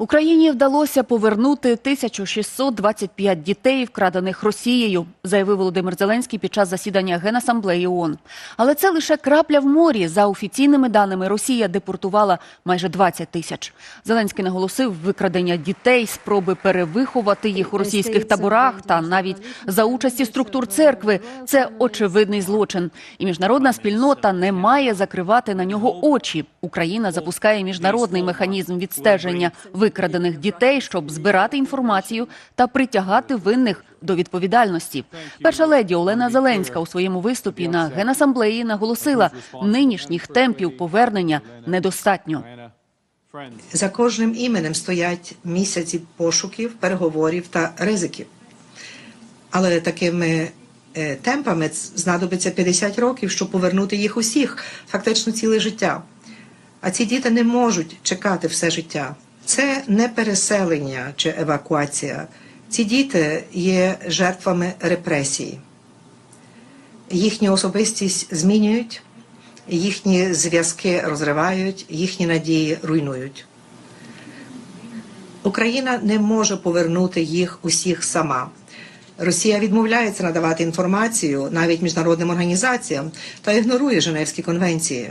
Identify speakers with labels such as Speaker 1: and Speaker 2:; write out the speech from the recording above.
Speaker 1: Україні вдалося повернути 1625 дітей, вкрадених Росією, заявив Володимир Зеленський під час засідання Генасамблеї ООН. Але це лише крапля в морі. За офіційними даними, Росія депортувала майже 20 тисяч. Зеленський наголосив викрадення дітей, спроби перевиховати їх у російських таборах та навіть за участі структур церкви. Це очевидний злочин. І міжнародна спільнота не має закривати на нього очі. Україна запускає міжнародний механізм відстеження викрадених дітей, щоб збирати інформацію та притягати винних до відповідальності. Перша леді Олена Зеленська у своєму виступі на генасамблеї наголосила, нинішніх темпів повернення недостатньо.
Speaker 2: За кожним іменем стоять місяці пошуків, переговорів та ризиків. Але такими е, темпами знадобиться 50 років, щоб повернути їх усіх, фактично ціле життя. А ці діти не можуть чекати все життя. Це не переселення чи евакуація. Ці діти є жертвами репресії. Їхню особистість змінюють, їхні зв'язки розривають, їхні надії руйнують. Україна не може повернути їх усіх сама. Росія відмовляється надавати інформацію навіть міжнародним організаціям та ігнорує Женевські конвенції.